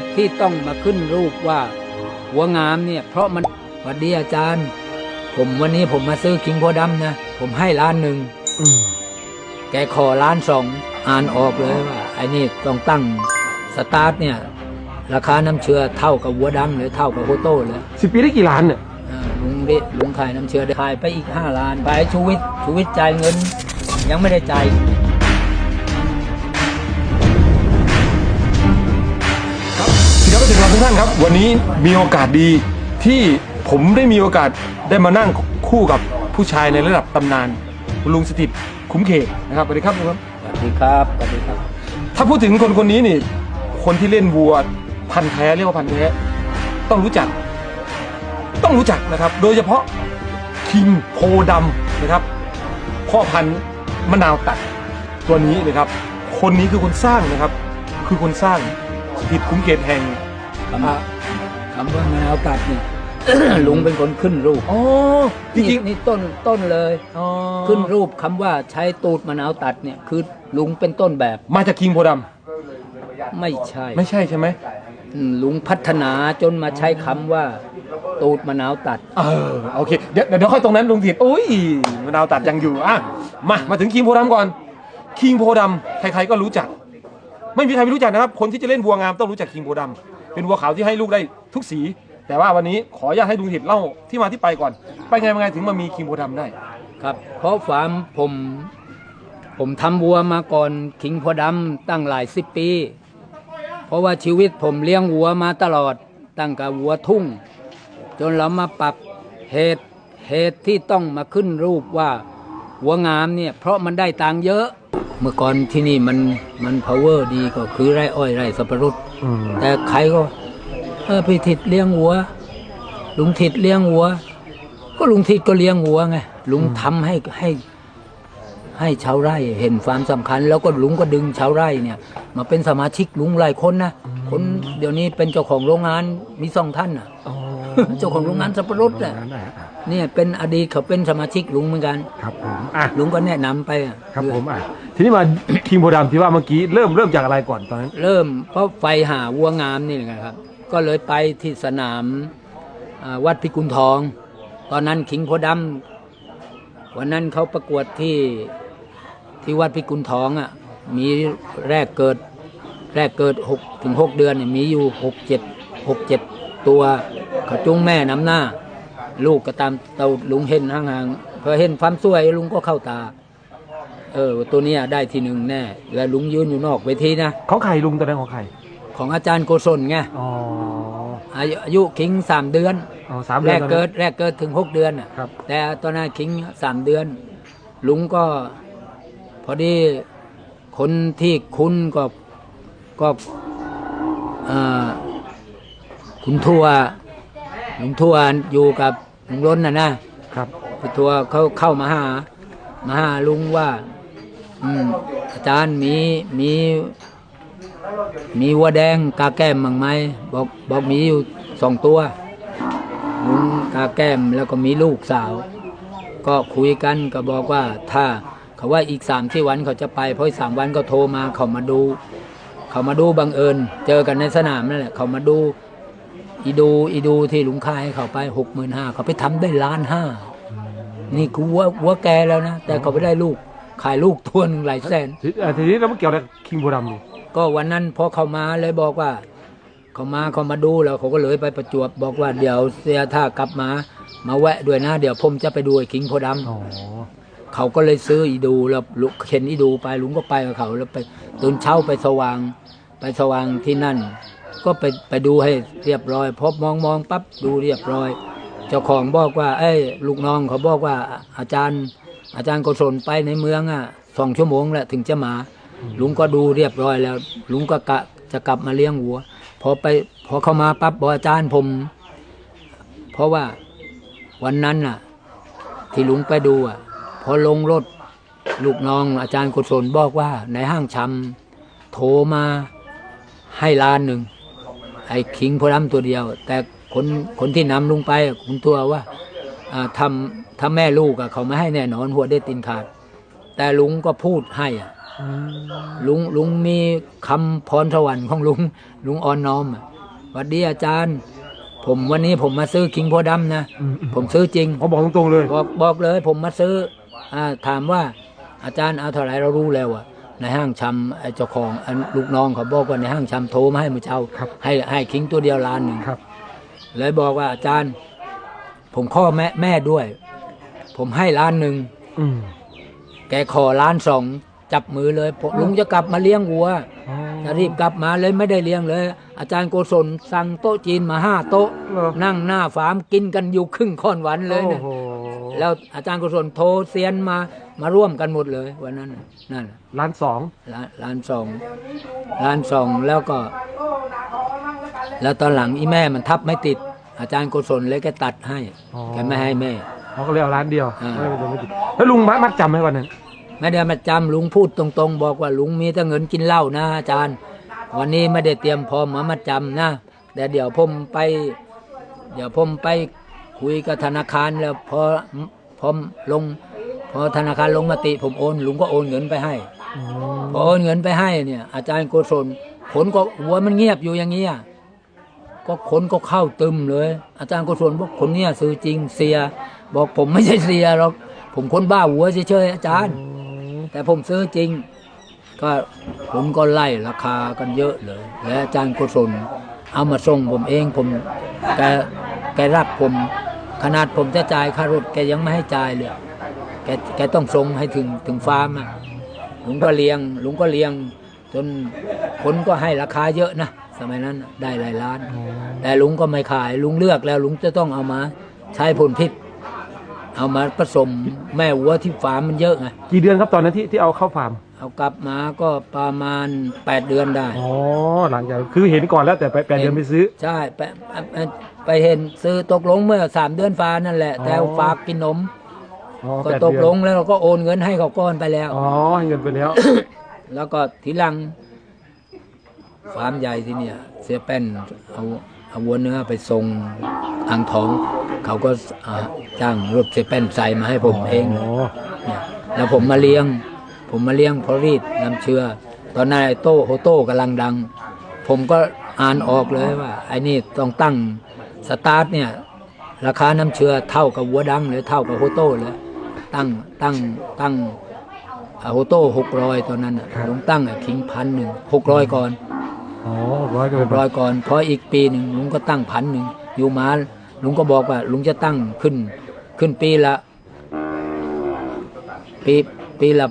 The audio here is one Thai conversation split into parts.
ตุที่ต้องมาขึ้นรูปว่า หัวงามเนี่ย เพราะมันสวัสดีอาจารย์ ผมวันนี้ผมมาซื้อคิงโพธิ์ดำนะ ผมให้ล้านหนึ่งอืมแกขอล้านสองอ่านออกเลยว่าไอ้นี่ต้องตั้งสตาร์ทเนี่ย ราคาน้ำเชื่อเท่ากับวัวดำหรือเท่ากับโคโต้เลยสิบปีได้กี่ล้านเนี่ยอ่าลุงเดลุงขายน้ำเชื่อได้ขายไปอีกห้าล้านไปชูวิทย์ชูวิทย์จ่ายเงิน ยังไม่ได้จ่ายานครับ วันนี้มีโอกาสดีที่ผมได้มีโอกาสได้มานั่งคู่กับผู้ชายในระดับตำนานคุณลุงสถิตคุ้มเขตนะครับสวัสดีครับลุงครับสวัสดีครับสวัสดีครับ ถ้าพูดถึงคนคนนี้นี่ คนที่เล่นวัวพันธุ์แท้เรียกว่าพันธุ์แท้ต้องรู้จัก ต้องรู้จักนะครับ โดยเฉพาะคิงโพดำนะครับพ่อพันธุ์มะนาวตัดตัวนี้นะครับ คนนี้คือคนสร้างนะครับ คือคนสร้างสถิตคุ้มเขตแห่ง คำว่าคำว่ามะนาวตัดเนี่ย ลุงเป็นคนขึ้นรูปอ๋อจริงนี่นี่ต้นต้นเลยๆอ๋อขึ้นรูปคำว่าใช้ตูดมะนาวตัดเนี่ย คือลุงเป็นต้นแบบ มาจากคิงโพดไม่ใช่ำไม่ใช่ใช่ไหมอืมลุงพัฒนาจนมาใช้คำว่า ตูดมะนาวตัด เออโอเคเดี๋ยวเดี๋ยวค่อยตรงนั้นลุงถิดโอ้ยมะนาวตัดยังอยู่อะมามาถึงคิงโพดำก่อน คิงโพดำใครๆก็รู้จัก ไม่มีใครไม่รู้จักนะครับ คนที่จะเล่นวัวงามต้องรู้จักคิงโพดำ เป็นวัวขาวที่ให้ลูกได้ทุกสี แต่ว่าวันนี้ขออนุญาตให้ลุงถิดเล่าที่มาที่ไปก่อน ไปไงมาไงถึงมามีคิงโพดำได้ครับ เพราะฟาร์มผมผมทำวัวมาก่อนขิงพอดำตั้งหลายสิบปี เพราะว่าชีวิตผมเลี้ยงวัวมาตลอดตั้งแต่วัวทุ่ง จนเรามาปรับเหตุเหตุที่ต้องมาขึ้นรูปว่าหัวงามเนี่ยเพราะมันได้ตังเยอะ เมื่อก่อนที่นี่มันมัน power ดีก็คือไร่อ้อยไร่สับปะรด อืมแต่ใครก็เออพี่ทิดเลี้ยงวัว ลุงทิดเลี้ยงวัว ก็ลุงทิดก็เลี้ยงวัวไงลุงทำให้ให้ให้ชาวไร่เห็นความสำคัญ แล้วก็ลุงก็ดึงชาวไร่เนี่ย มาเป็นสมาชิกลุงหลายคนนะคนเดี๋ยวนี้เป็นเจ้าของโรงงานมีสองท่านน่ะอ๋อ เจ้าของโรงงานสับปะรดน่ะนั่นแหละเนี่ยเป็นอดีตเขาเป็นสมาชิกลุงเหมือนกัน ครับผมอะลุงก็แนะนำไปอะครับผมอะทีนี้มาคิงโพดำที่ว่าเมื่อกี้เริ่มเริ่มจากอะไรก่อนตอนนั้น เริ่มเพราะไฟหาวัวงามนี่แหละครับ ก็เลยไปที่สนามอ่าวัดพิกุลทอง ตอนนั้นขิงโพธิ์ดำวันนั้นเขาประกวดที่ที่วัดพิกุลทองอะมีแรกเกิดแรกเกิดหกถึงหกเดือนเนี่ยมีอยู่หกเจ็ดหกเจ็ดตัว เขาจุงแม่น้ำหน้า ลูกก็ตามเตาลุงเห็นห่างๆพอเห็นความสวยลุงก็เข้าตา เออ ตัวเนี้ยได้ที่หนึ่งแน่ แล้วลุงยืนอยู่นอกเวทีนะของใครลุงตอนนั้นของใครของอาจารย์โกศลไงอ๋ออายุอายุคิงสามเดือนอ๋อสามเดืแรอนกตอนนั้น เกิดแรกเกิดถึงหกเดือนน่ะครับ แต่ตอนนั้นคิงสามเดือน ลุงก็พอดีคนที่คุ้นก็ก็เอ่อคุณทัว ลุงทัวอยู่กับลุงล้นน่ะนะครับคุณทัวเขาเข้ามาหามาหาลุงว่า อืมอาจารย์มีมีมีวัวแดงกาแก้มบ้างไหมบอกบอกมีอยู่สองตัวลุงกาแก้มแล้วก็มีลูกสาว ก็คุยกันก็บอกว่าถ้าเขาว่าอีกสามที่วันเขาจะไปเพราะอีกสามวันก็โทรมาเขามาดู เขามาดูบังเอิญ เจอกันในสนามนั่นแหละเขามาดู อีดูอีดูที่ลุงค่ายให้เขาไปหกหมื่นห้าเขาไปทำได้ล้านห้านี่กูวัววัวแกแล้วนะ แต่เขาไปได้ลูกขายลูกตัวหนึ่งหลายแสนทีอะทีนี้เราไม่เกี่ยวกับคิงโพดำนี่ก็วันนั้นพอเขามาเลยบอกว่า เขามาเขามาดูแล้วเขาก็เลยไปประจวบบอกว่าเดี๋ยวเสียถ้ากลับมา มาแวะด้วยนะ เดี๋ยวผมจะไปดูไอ้คิงโพธิ์ดอ๋อำเขาก็เลยซื้ออีดูแล้วลุกเข็นอีดูไปลุงก็ไปกับเขาแล้วไปตื่นเช้าไปสว่างไปสว่างที่นั่น ก็ไปไปดูให้เรียบร้อย พบมองมองปั๊บดูเรียบร้อย เจ้าของบอกว่า เอ้ยลูกน้องเขาบอกว่าอาจารย์ อาจารย์โกศลไปในเมืองอะสองชั่วโมงแหละถึงจะมาลุงก็ดูเรียบร้อยแล้ว ลุงก็กะจะกลับมาเลี้ยงวัว พอไปพอเข้ามาปั๊บบอกอาจารย์ผม เพราะว่าวันนั้นน่ะ ที่ลุงไปดูอะ พอลงรถลูกน้องอาจารย์กุศลบอกว่าในห้างชำโทรมาให้ล้านหนึ่ง ไอ้คิงโพลัมตัวเดียว แต่คนคนที่นำลุงไปอะคุณทัวว่าอ่าทำถ้าแม่ลูกอะเขาไม่ให้แน่นอนหัวได้ตินขาด แต่ลุงก็พูดให้อะอืมลุงลุงมีคำพรสวรรค์ของลุงลุงอ่อนน้อมอะหวัดดีอาจารย์ ผมวันนี้ผมมาซื้อคิงโพดำนะอืมอืมผมซื้อจริงเขาบอกตรงๆเลยบอกบอกเลย ผมมาซื้ออาถามว่าอาจารย์เอาเท่าไหร่เรารู้แล้วอะ ในห้างชำไอ้เจ้าของอันลูกน้องเขาบอกว่าในห้างชำโทรมาให้มือเช้าครับให้ให้คิงตัวเดียวล้านหนึ่งครับเลยบอกว่าอาจารย์ ผมข้อแม่แม่ด้วย ผมให้ล้านหนึ่งอืมแกขอล้านสองจับมือเลยผมลุงจะกลับมาเลี้ยงวัวอ๋อจะรีบกลับมาเลยไม่ได้เลี้ยงเลย อาจารย์โกศลสั่งโต๊ะจีนมาห้าโต๊ะเหรอนั่งหน้าฟาร์มกินกันอยู่ครึ่งค่อนวันเลยโอ้เนี่ยโห แล้วอาจารย์โกศลโทรเซียนมามาร่วมกันหมดเลยวันนั้นน่ะนั่นน่ะล้านสองล้านล้านสองล้านสองแล้วก็ แล้วตอนหลังอีแม่มันทับไม่ติด อาจารย์โกศลเลยแกตัดให้แกไม่ให้แม่เขาก็เลยเอาล้านเดียวอ่าไม่เป็นไรไม่ติดแล้วลุงมัดมัดจำไหมวันนั้นไม่ได้มาจำลุงพูดตรงๆ บอกว่าลุงมีแต่เงินกินเหล้านะอาจารย์ วันนี้ไม่ได้เตรียมพร้อมมามาจำนะแต่เดี๋ยวผมไป เดี๋ยวผมไป คุยกับธนาคารแล้วพอพอลง พอธนาคารลงมติผมโอนลุงก็โอนเงินไปให้อพอโอนเงินไปให้เนี่ย อาจารย์โกศลผลก็หัวมันเงียบอยู่อย่างเงี้ยก็คนก็เข้าตึมเลย อาจารย์โกศลบอกคนเนี้ยซื้อจริงเสีย บอกผมไม่ใช่เสียหรอกผมคนบ้าหัวเฉยๆอาจารย์ แต่ผมซื้อจริง ก็ผมก็ไล่ราคากันเยอะเลย และอาจารย์โกศลเอามาส่งผมเองผมแกแกรักผม ขนาดผมจะจ่ายค่ารถแกยังไม่ให้จ่ายเลยแกแกต้องส่งให้ถึงถึงฟาร์มอะลุงก็เลี้ยงลุงก็เลี้ยง จนคนก็ให้ราคาเยอะนะสมัยนั้นได้หลายล้าน แต่ลุงก็ไม่ขายลุงเลือกแล้วลุงจะต้องเอามาใช้ผลพิษ เอามาผสมแม่วัวที่ฟาร์มมันเยอะไงกี่เดือนครับตอนนั้นที่ที่เอาเข้าฟาร์ม เอากลับมาก็ประมาณ 8 เดือนได้ อ๋อหลังจากคือเห็นก่อนแล้วแต่ไปแปดเดือนไปซื้อ ใช่ไปไปไปเห็นซื้อตกลงเมื่อ 3 เดือนฟ้านั่นแหละอ๋อแต่ฝากกินนม อ๋อก็แปดตเดืกอนลงแล้วเราก็โอนเงินให้เขาก้อนไปแล้ว อ๋อให้เงินไปแล้ว แล้วก็ทีหลังฟาร์มใหญ่ที่เนี่ย เสียแป้นเอาเอาวัวเนื้อไปส่งอ่างทอง เขาก็อ่าจ้างรถเสียแป้นใส่มาให้ผมเองเลยเนี่ยแล้วผมมาเลี้ยง ผมมาเลี้ยงเพราะรีดน้ำเชื่อตอนนั้นไอ้โต้โฮโต้กำลังดัง ผมก็อ่านออกเลยว่าไอ้นี่ต้องตั้งสตาร์ทเนี่ยราคาน้ำเชื่อเท่ากับวัวดังหรือเท่ากับโฮโต้เลยตั้งตั้งตั้งอ่าโฮโต้หกร้อยตอนนั้นน่ะครับลุงตั้งอะคิงพันหนึ่งหกร้อยก่อนอ๋อร้อยก็หเป็นกร้อยก่อนพออีกปีหนึ่งลุงก็ตั้งพันหนึ่งอยู่มาลุงก็บอกว่าลุงจะตั้งขึ้นขึ้นปีละ ปีปีละ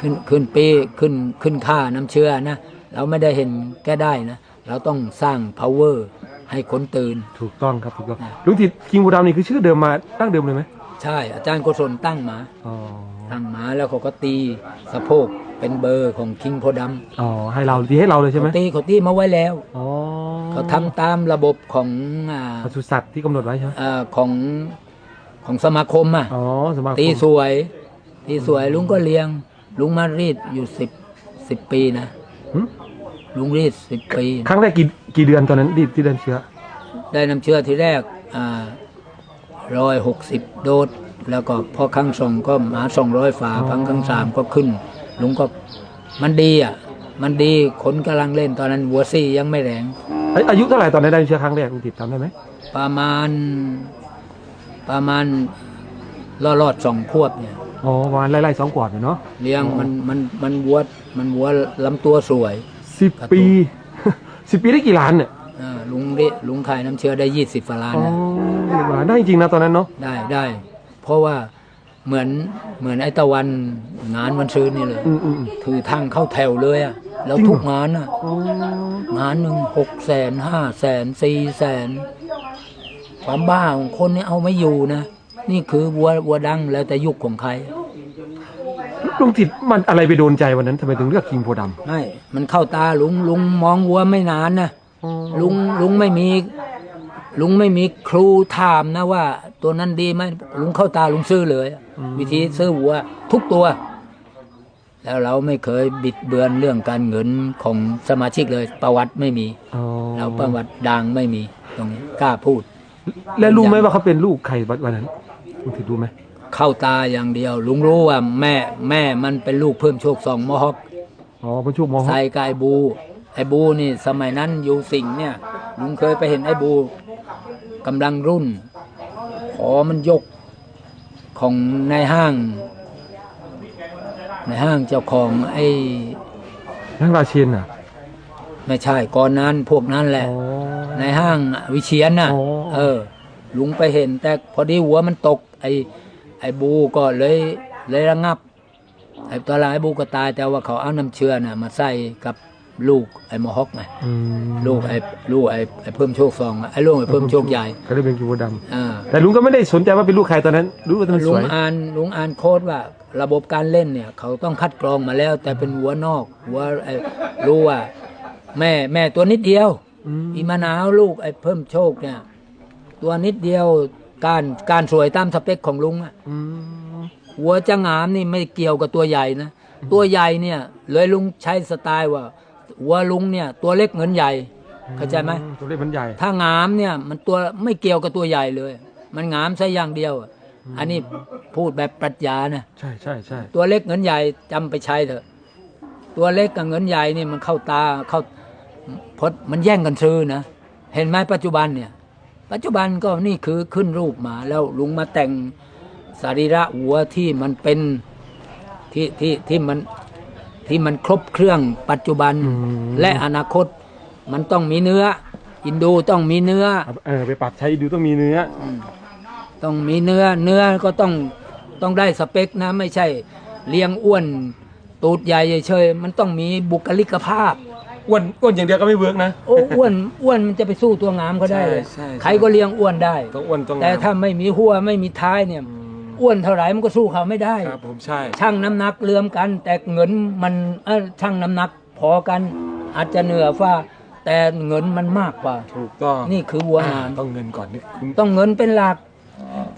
ขึ้นขึ้นปีขึ้นขึ้นค่าน้ำเชื่อนะเราไม่ได้เห็นแก้ได้นะ เราต้องสร้าง power ให้คนตื่น ถูกต้องครับถูกต้องลุงติดคิงบูดามนี่คือชื่อเดิมมาตั้งเดิมเลยไหมใช่ อาจารย์โกศลตั้งมาอ๋อตั้งมาแล้วเขาก็ตีสะโพกเป็นเบอร์ของคิงโพดำอ๋อให้เราตีให้เราเลยใช่ไหมเขาตีเขาตีมาไว้แล้วอ๋อเขาทำตามระบบของอ่าปศุสัตว์ที่กำหนดไว้ใช่ไหมอ่าของของสมาคมอะอ๋อสมาคมตีสวยตีสวยลุงก็เลี้ยง ลุงมารีดอยู่สิบสิบปีนะหึ ลุงรีดสิบปี ครั้งแรกกี่กี่เดือนตอนนั้นที่ที่เดินเชื้อ ได้น้ำเชื้อทีแรกร้อยหกสิบโดสแล้วก็พอครั้งสองก็มาสองร้อยฝาครั้งครั้งสามก็ขึ้น ลุงก็มันดีอะ มันดีคนกำลังเล่นตอนนั้นวัวซี่ยังไม่แรงเอ้ยอายุเท่าไหร่ตอนนั้นได้เชื้อครั้งแรกลุงติดทำได้ไหมประมาณประมาณรอดรอดๆสองขวบเนี่ย อ๋อประมาณไล่ๆสองกวาดเนาะเลี้ยงมันมันมันวัวมันวัวลำตัวสวย สิบปี สิบปีได้กี่ล้านเนี่ยอ่าลุงได้ลุงขายน้ำเชื้อได้ยี่สิบฟาล้านอ๋อนะเรียกว่าได้จริงนะตอนนั้นเนาะได้ได้ เพราะว่าเหมือนเหมือนไอ้ตะวันงานวันซื้อนี่เลยอืมอืมอืม ถือทางเข้าแถวเลยอะแล้วจริงเหรอ ทุกงานอะอ๋องานหนึ่งหกแสนห้าแสนสี่แสนความบ้าของคนนี่เอาไม่อยู่นะ นี่คือวัววัวดังแล้วแต่ยุคของใครลุงติดมันอะไรไปโดนใจวันนั้นทำไมถึงเลือกคิงโพดำไม่มันเข้าตาลุงลุงมองวัวไม่นานนะอ๋อลุงลุงไม่มี ลุงไม่มีครูถามนะว่า ตัวนั้นดีไหมลุงเข้าตาลุงซื้อเลย วิธีซื้อวัว ทุกตัว แล้วเราไม่เคยบิดเบือนเรื่องการเงินของสมาชิกเลย ประวัติไม่มีอ๋อเราประวัติดังไม่มีตรงนี้กล้าพูด แล้วรู้ไหมว่าเขาเป็นลูกใครวันนั้น ลุงติดรู้ไหมเข้าตาอย่างเดียว ลุงรู้ว่าแม่แม่มันเป็นลูกเพิ่มโชคสองมอฮอกอ๋อเพิ่นชูมอฮอใส่กับไอ้บู ไอ้บูนี่สมัยนั้นอยู่สิงห์เนี่ย ลุงเคยไปเห็นไอ้บูกำลังรุ่น ขอมันยกของในห้าง ในห้างเจ้าของไอ้ทั้งราชินอะ ไม่ใช่ก่อนนั้นพวกนั้นแหละอ๋อในห้างวิเชียนน่ะอ๋อเออ ลุงไปเห็นแต่พอดีหัวมันตก ไอ้ไอ้บูก็เลยเลยระงับ ไอ้ตอนหลังไอ้บูก็ตาย แต่ว่าเขาเอาน้ำเชื้อน่ะมาใส่กับลูกไอ้มอฮอกไงอืมลูกไอ้ลูกไอ้ไอ้เพิ่มโชคซองอะไอ้ลูกไอ้เพิ่มโชคใหญ่ก็เลยเป็นกิวดำอ่าแต่ลุงก็ไม่ได้สนใจว่าเป็นลูกใครตอนนั้นรู้ว่ามันลุสงวยอ่านลุงอ่านโค้ดว่า ระบบการเล่นเนี่ย เขาต้องคัดกรองมาแล้ว แต่เป็นหัวนอกหัวไอ้รู้ว่า แม่แม่ตัวนิดเดียวอืมอีมะนาวลูกไอ้เพิ่มโชคเนี่ย ตัวนิดเดียว การการสวยตามสเปคของลุงอะอืม หัวจะงามนี่ไม่เกี่ยวกับตัวใหญ่นะ ตัวใหญ่เนี่ยเลยลุงใช้สไตล์ว่า หัวลุงเนี่ยตัวเล็กเงินใหญ่ เข้าใจไหม ตัวเลขมันใหญ่ ถ้างามเนี่ยมันตัวไม่เกี่ยวกับตัวใหญ่เลย มันงามใช่อย่างเดียวอะอันนี้พูดแบบปรัชญานะ ใช่ใช่ใช่ตัวเล็กเงินใหญ่จำไปใช้เถอะ ตัวเล็กกับเงินใหญ่นี่มันเข้าตาเข้าพดมันแย่งกันซื้อนะ เห็นไหมปัจจุบันเนี่ย ปัจจุบันก็นี่คือขึ้นรูปมาแล้วลุงมาแต่งสรีระหัวที่มันเป็นที่ที่ที่มันที่มันครบเครื่องปัจจุบันและอนาคตมันต้องมีเนื้อ อินดูต้องมีเนื้อเอาเออไปปรับใช้ดูต้องมีเนื้อ ต้องมีเนื้อเนื้อก็ต้องต้องได้สเปคนะ ไม่ใช่เลี้ยงอ้วนตูดใหญ่เฉยๆมันต้องมีบุคลิกภาพ อ้วนอ้วนอย่างเดียวก็ไม่เวิร์กนะ โอ้อ้วนอ้วนมันจะไปสู้ตัวงามก็ได้เลยใช่ใช่ ใครก็เลี้ยงอ้วนได้ ต้องอ้วนต้องแต่ถ้าไม่มีหัวไม่มีท้ายเนี่ยอ้วนเท่าไหร่มันก็สู้เขาไม่ได้ ครับผมใช่ ช่างน้ำหนักเลื่อมกัน แต่เงินมันเออช่างน้ำหนักพอกัน อาจจะเหนือฟ้า แต่เงินมันมากกว่า ถูกต้องนี่คือวัวงาม ต้องเงินก่อนนี่คุณต้องเงินเป็นหลัก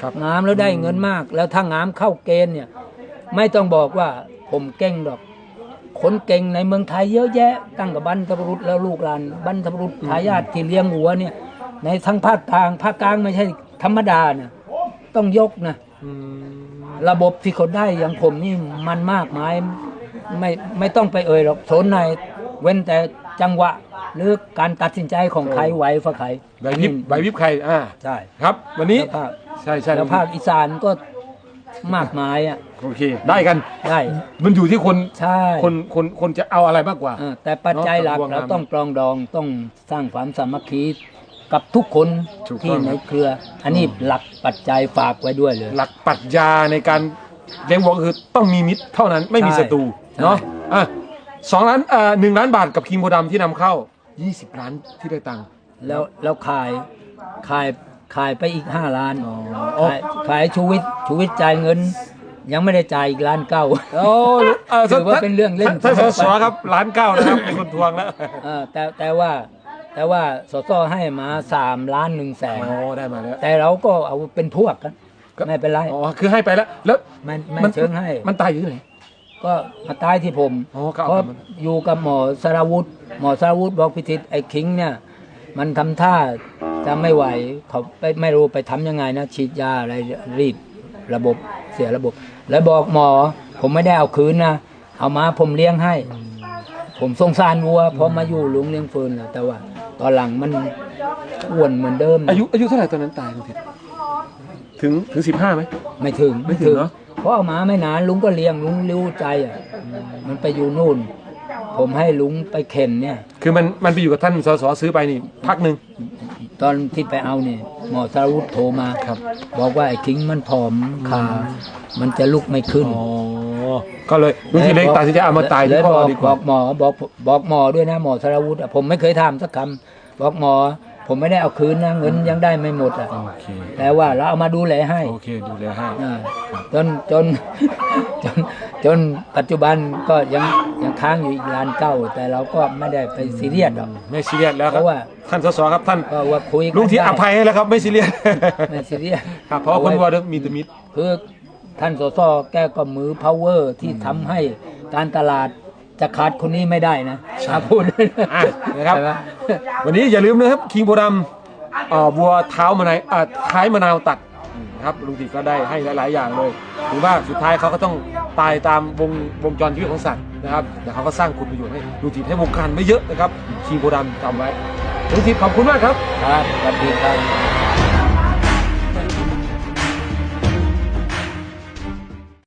ครับงามแล้วได้เงินมาก แล้วถ้างามเข้าเกณฑ์เนี่ย ไม่ต้องบอกว่าผมเก่งดอก คนเก่งในเมืองไทยเยอะแยะ ตั้งกับบรรพบุรุษแล้วลูกหลานบรรพบุรุษทายาทที่เลี้ยงหัวเนี่ย ในทั้งภาคกลางภาคกลางไม่ใช่ธรรมดานะต้องยกนะอืมระบบที่เขาได้อย่างผมนี่มันมากมายไม่ไม่ต้องไปเอ่ยหรอกโซนไหนเว้นแต่จังหวะหรือการตัดสินใจของใครไหวฝ่าใครใบวิบใบวิบใครอ่าใช่ครับ วันนี้แล้วภาคใช่ใช่แล้วภาคอีสานก็ มากมายอะโอเค ได้กัน ได้ มันอยู่ที่คนใช่ คนคนคนจะเอาอะไรมากกว่าเออแต่ปัจจัยหลักเนอะเราต้องปรองดองต้องสร้างความสามัคคีกับทุกคนถูกต้อง ที่ในเครือ อันนี้หลักปัจจัยฝากไว้ด้วยเลย หลักปรัชญาในการเลี้ยงวัวก็คือต้องมีมิตรเท่านั้นไม่มีใช่ศัตรูใช่เนาะอะสองล้านอ่าหนึ่งล้านบาทกับคิงโพดำที่นำเข้า 20 ล้านที่ได้ตังค์แล้วแล้วขายขาย ขายไปอีกห้าล้านอ๋อขายขายชูวิทย์ชูวิทย์จ่ายเงิน ยังไม่ได้จ่ายอีกล้านเก้าโอ้เออถือว่าเป็นเรื่องเล่นท่านสสครับล้านเก้านะครับเป็นคนทวงแล้วเออแต่แต่ว่าแต่ว่าสสให้มาสามล้านหนึ่งแสนอ๋อได้มาแล้วแต่เราก็เอาเป็นพวกกันก็ไม่เป็นไรอ๋อคือให้ไปแล้ว แล้วไม่ไม่มันเชิงให้มันตายอยู่ที่ไหนก็มาตายที่ผมอ๋อก็เอาเพราะกลับมาอยู่กับหมอสารวุฒิหมอสารวุฒิบอกพิธิตไอ้คิงเนี่ย มันทำท่าจะไม่ไหวเขาไปไม่รู้ไปทำยังไงนะฉีดยาอะไรรีดระบบเสียระบบ แล้วบอกหมอ ผมไม่ได้เอาคืนนะเอามาผมเลี้ยงให้ ผมสงสารวัวเพราะมาอยู่ลุงเลี้ยงฟืนแล้วแต่ว่า ตอนหลังมันอ้วนเหมือนเดิมนะอายุอายุเท่าไหร่ตอนนั้นตายคุณทิศถึงถึงสิบห้าไหมไม่ถึงไม่ถึงเนอะเพราะเอามาไม่นานลุงก็เลี้ยงลุงรู้ใจอะมันไปอยู่นู่น ผมให้ลุงไปเข็นเนี่ย คือมันมันไปอยู่กับท่านสสซื้อไปนี่พักหนึ่งตอนที่ไปเอาเนี่ยหมอสารุธโทรมาครับ บอกว่าไอ้คิงมันผอมขา มันจะลุกไม่ขึ้นอ๋อก็เลยลุงทีเล็กตัดสินใจเอามาตายที่เลยพ่บออกดีกบว่าอกหมอบอกบอกหมอด้วยนะหมอสารวุฒิอะผมไม่เคยถามสักคำบอกหมอผมไม่ได้เอาคืนนะเงินยังได้ไม่หมดอะโอเคแต่ว่าเราเอามาดูแลให้โอเคดูแลให้อ่าจนจนจน จนปัจจุบันก็ยังยังค้างอยู่อีกล้านเก้าแต่เราก็ไม่ได้ไปซีเรียสหรอก ไม่ซีเรียสแล้วเพครับราะว่า ท่านสสครับท่านก็ว่าคุยกันลุงที่ได้อภัยให้แล้วครับไม่ซีเรียสไม่ซีเรียส ครับเพราะว่าคนวัวเรื่องมีแตมิตรคือท่านสสแกก็มือ power ที่ทำให้การตลาดจะขาดคนนี้ไม่ได้นะอาพูดเลยอะนะครับ ใช่ไหมวันนี้อย่าลืมนะครับคิงโพดำอ่าวัวเท้ามะนาวอ่าท้ายมะนาวตัดนะครับลุงทิพย์ก็ได้ให้หลาย ๆ อย่างเลยถือว่าสุดท้ายเขาก็ต้อง ตายตามวงวงจรชีวิตของสัตว์นะครับแต่เขาก็สร้างคุณประโยชน์ให้ดูทีให้วงการไม่เยอะนะครับชีโบดันจำไว้ดูทีขอบคุณมากครับครับสวัสดีครับ